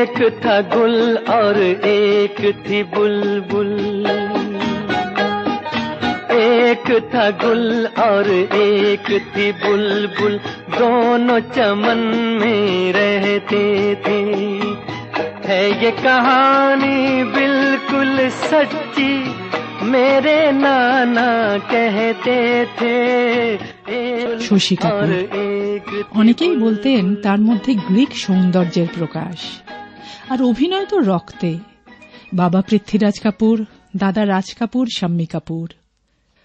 एक था गुल और एक थी बुलबुल एक था गुल और एक थी बुलबुल दोनों चमन में रहते थे है ये कहानी बिल्कुल सच्ची मेरे नाना कहते थे एक শশী কাপুর। और एक थी অনেকেই বলতেন তার মধ্যে গ্রিক সৌন্দর্যের প্রকাশ আর অভিনয় তো রক্তে বাবা পৃথ্বীরাজ কাপুর দাদা রাজ কাপুর শাম্মী কাপুর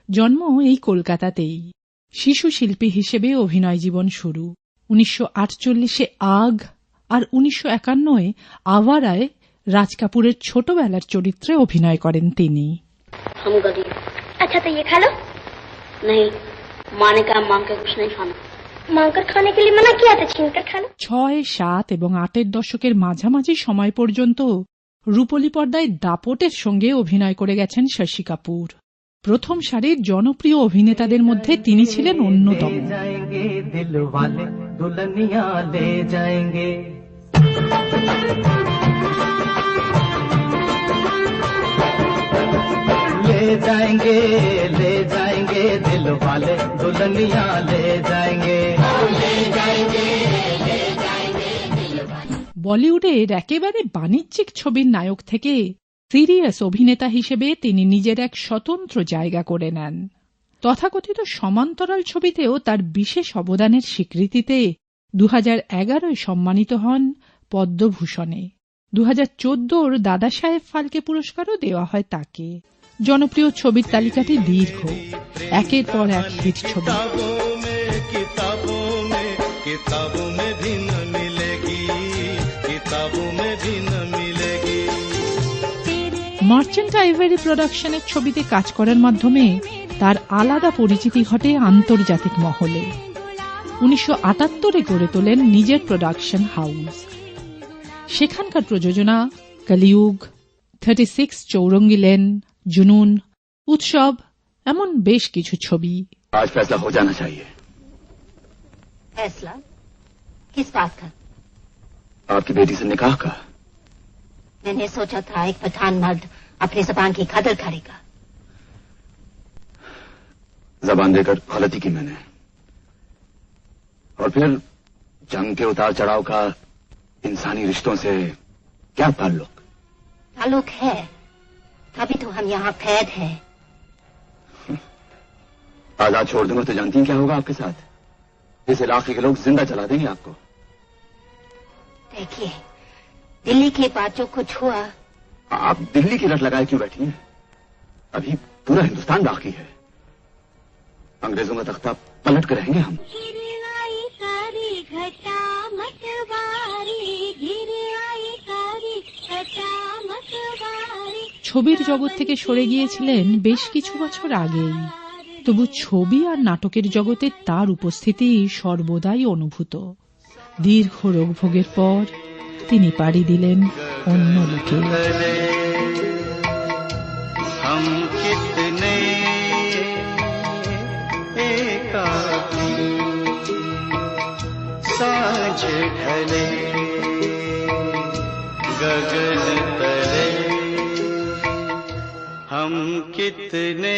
জন্ম এই কলকাতাতেই শিশু শিল্পী হিসেবে অভিনয় জীবন শুরু উনিশশো আটচল্লিশে আগ আর উনিশশো একান্নয় আওয়ারায় রাজ কাপুরের ছোটবেলার চরিত্রে অভিনয় করেন তিনি हम गरीब अच्छा तो ये खा लो नहीं माँ ने कहा मांग के कुछ नहीं खाना ছয় সাত এবং আটের দশকের মাঝামাঝি সময় পর্যন্ত রূপলি পর্দায় দাপটের সঙ্গে অভিনয় করে গেছেন শশী কাপুর। প্রথম সারির জনপ্রিয় অভিনেতাদের মধ্যে তিনি ছিলেন অন্যতম। দুলনিয়া ले जाएंगे ले जाएंगे ले जाएंगे दिल वाले दुल्हनिया ले जाएंगे বলিউডের একেবারে বাণিজ্যিক ছবির নায়ক থেকে সিরিয়াস অভিনেতা হিসেবে তিনি নিজের এক স্বতন্ত্র জায়গা করে নেন তথাকথিত সমান্তরাল ছবিতেও তার বিশেষ অবদানের স্বীকৃতিতে দু হাজার এগারোয় সম্মানিত হন পদ্মভূষণে দু হাজার চোদ্দোর দাদা সাহেব ফালকে পুরস্কারও দেওয়া হয় তাকে জনপ্রিয় ছবির তালিকাটি দীর্ঘ। একের পর এক হিট ছবি। মার্চেন্ট আইভারি প্রোডাকশনের ছবিতে কাজ করার মাধ্যমে তার আলাদা পরিচিতি ঘটে আন্তর্জাতিক মহলে। উনিশশো আটাত্তরে গড়ে তোলেন নিজের প্রোডাকশন হাউস। সেখানকার প্রযোজনা Kalyug thirty six Chowringhee Lane জুনুন উৎসব এমন বেশ কিছু ছবি आज फैसला हो जाना चाहिए फैसला किस बात का आपकी बेटी से निकाह का मैंने सोचा था एक पठान मर्द अपनी जबान की कदर करेगा जबान देकर गलती की मैंने और फिर जंग के उतार चढ़ाव का इंसानी रिश्तों से क्या ताल्लुक ताल्लुक है तभी तो हम यहाँ कैद हैं। आज़ाद छोड़ दूँगा तो जानती हैं क्या होगा आपके साथ? इस इलाके के लोग ज़िंदा चला देंगे आपको। देखिए दिल्ली के बात जो कुछ हुआ आप दिल्ली की रट लगाए क्यों बैठी हैं? अभी पूरा हिंदुस्तान बाकी है। अंग्रेज़ों का तख्ता पलट कर रहेंगे हम। सारी घटा ছবির জগৎ থেকে সরে গিয়েছিলেন বেশ কিছু বছর আগেই তবু ছবি আর নাটকের জগতে তার উপস্থিতি সর্বদাই অনুভূত দীর্ঘ রোগভোগের পর তিনি পাড়ি দিলেন অন্য লোকে हम कितने एकाकी साँझ ढले गगन तले ہم کتنے